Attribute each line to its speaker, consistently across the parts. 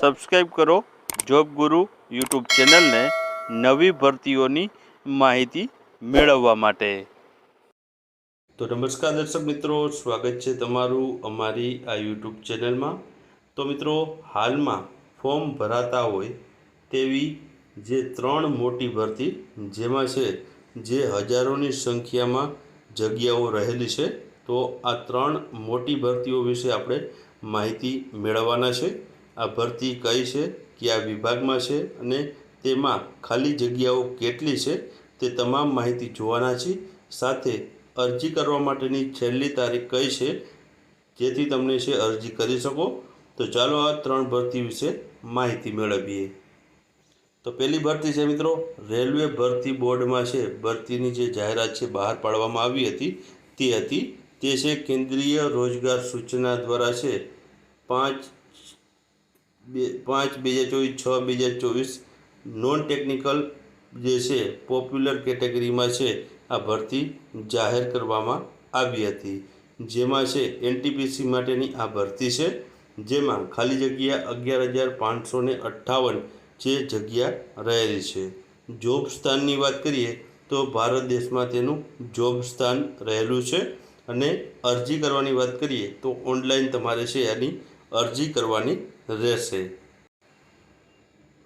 Speaker 1: Subscribe કરો job ગુરુ YouTube ચેનલને નવી ભરતીઓની માહિતી મેળવવા માટે. તો નમસ્કાર દર્શક મિત્રો, સ્વાગત છે તમારું અમારી આ યુટ્યુબ ચેનલમાં તો મિત્રો, હાલમાં ફોર્મ ભરાતા હોય તેવી જે ત્રણ મોટી ભરતી, જેમાં છે જે હજારોની સંખ્યામાં જગ્યાઓ રહેલી છે, તો આ ત્રણ મોટી ભરતીઓ વિશે આપણે માહિતી મેળવવાના છે. આ ભરતી કઈ છે, કયા વિભાગમાં છે અને તેમાં ખાલી જગ્યાઓ કેટલી છે તે તમામ માહિતી જોવાના છે. સાથે અરજી કરવા માટેની છેલ્લી તારીખ કઈ છે, જેથી તમને છે અરજી કરી શકો. તો ચાલો આ ત્રણ ભરતી વિશે માહિતી મેળવીએ. તો પહેલી ભરતી છે મિત્રો, રેલવે ભરતી બોર્ડમાં છે. ભરતીની જે જાહેરાત છે બહાર પાડવામાં આવી હતી, તે હતી. તે છે કેન્દ્રીય રોજગાર સૂચના દ્વારા છે પાંચ બે, પાંચ, બે હજાર ચોવીસ, છ, બે હજાર ચોવીસ નોન ટેકનિકલ જે છે પોપ્યુલર કેટેગરીમાં છે, આ ભરતી જાહેર કરવામાં આવી હતી. જેમાં છે એનટીપીસી માટેની આ ભરતી છે, જેમાં ખાલી જગ્યા અગિયાર હજાર પાંચસો ને અઠ્ઠાવન જે જગ્યા રહેલી છે. જોબ સ્થાનની વાત કરીએ તો ભારત દેશમાં તેનું જોબ સ્થાન રહેલું છે અને અરજી કરવાની વાત કરીએ તો ઓનલાઈન તમારે છે, એની અરજી કરવાની રહેશે.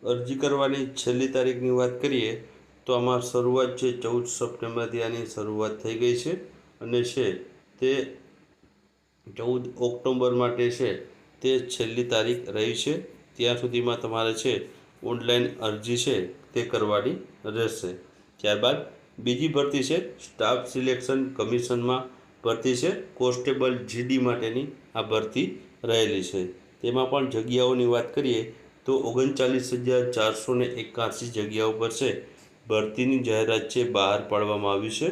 Speaker 1: અરજી કરવાની છેલ્લી તારીખની વાત કરીએ તો આમાં શરૂઆત છે ચૌદ સપ્ટેમ્બરથી આની શરૂઆત થઈ ગઈ છે અને છે તે ચૌદ ઓક્ટોબર માટે છે તે છેલ્લી તારીખ રહી છે. ત્યાં સુધીમાં તમારે છે ઓનલાઈન અરજી છે તે કરવાની રહેશે. ત્યારબાદ બીજી ભરતી છે સ્ટાફ સિલેક્શન કમિશનમાં ભરતી છે કોન્સ્ટેબલ જીડી માટેની આ ભરતી રહેલી છે. તેમાં પણ જગ્યાઓની વાત કરીએ તો ઓગણચાલીસ હજાર ચારસો ને એકાસી જગ્યાઓ પર છે. ભરતીની જાહેરાત છે, બહાર પાડવામાં આવી છે.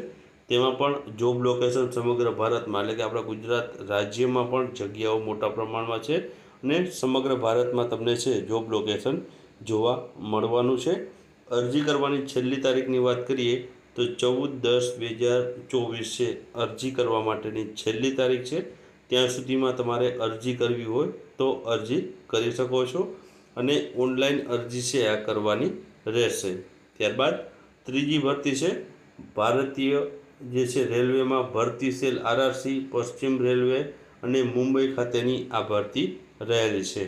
Speaker 1: તેમાં પણ જોબ લોકેશન સમગ્ર ભારતમાં એટલે કે આપણા ગુજરાત રાજ્યમાં પણ જગ્યાઓ મોટા પ્રમાણમાં છે અને સમગ્ર ભારતમાં તમને છે જોબ લોકેશન જોવા મળવાનું છે. અરજી કરવાની છેલ્લી તારીખની વાત કરીએ તો ચૌદ દસ બે હજાર ચોવીસ છે. અરજી કરવા માટેની છેલ્લી તારીખ છે. ત્યાં સુધીમાં તમારે અરજી કરવી હોય તો અરજી કરી શકો છો અને ઓનલાઈન અરજી છે આ કરવાની રહેશે. ત્યારબાદ ત્રીજી ભરતી છે, ભારતીય જે છે રેલવેમાં ભરતી સેલ આરઆરસી, પશ્ચિમ રેલવે અને મુંબઈ ખાતેની આ ભરતી રહેલી છે.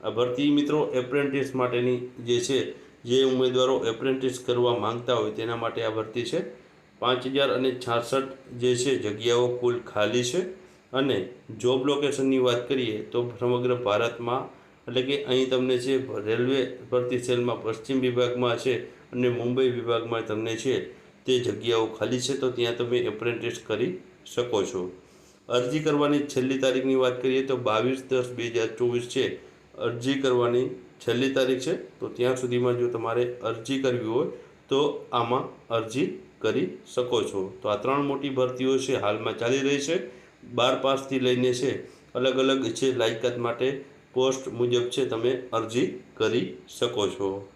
Speaker 1: આ ભરતી મિત્રો એપ્રેન્ટિસ માટેની જે છે, જે ઉમેદવારો એપ્રેન્ટિસ કરવા માંગતા હોય તેના માટે આ ભરતી છે. પાંચ હજાર અને છાસઠ જે છે જગ્યાઓ કુલ ખાલી છે. અને જોબ લોકેશનની વાત કરીએ તો સમગ્ર ભારતમાં, એટલે કે અહીં તમને છે રેલવે ભરતી સેલમાં પશ્ચિમ વિભાગમાં છે અને મુંબઈ વિભાગમાં તમને છે તે જગ્યાઓ ખાલી છે, તો ત્યાં તમે એપ્રેન્ટિસ કરી શકો છો. અરજી કરવાની છેલ્લી તારીખની વાત કરીએ તો બાવીસ દસ બે હજાર ચોવીસ છે. અરજી કરવાની છેલ્લી તારીખ છે, તો ત્યાં સુધીમાં જો તમારે અરજી કરવી હોય, તો આમાં અરજી કરી શકો છો. તો આ ત્રણ મોટી ભરતીઓ છે, હાલમાં ચાલી રહી છે. બાર પાસથી લઈને છે, અલગ અલગ છે લાયકાત માટે પોસ્ટ મુજબ છે, તમે અરજી કરી શકો છો.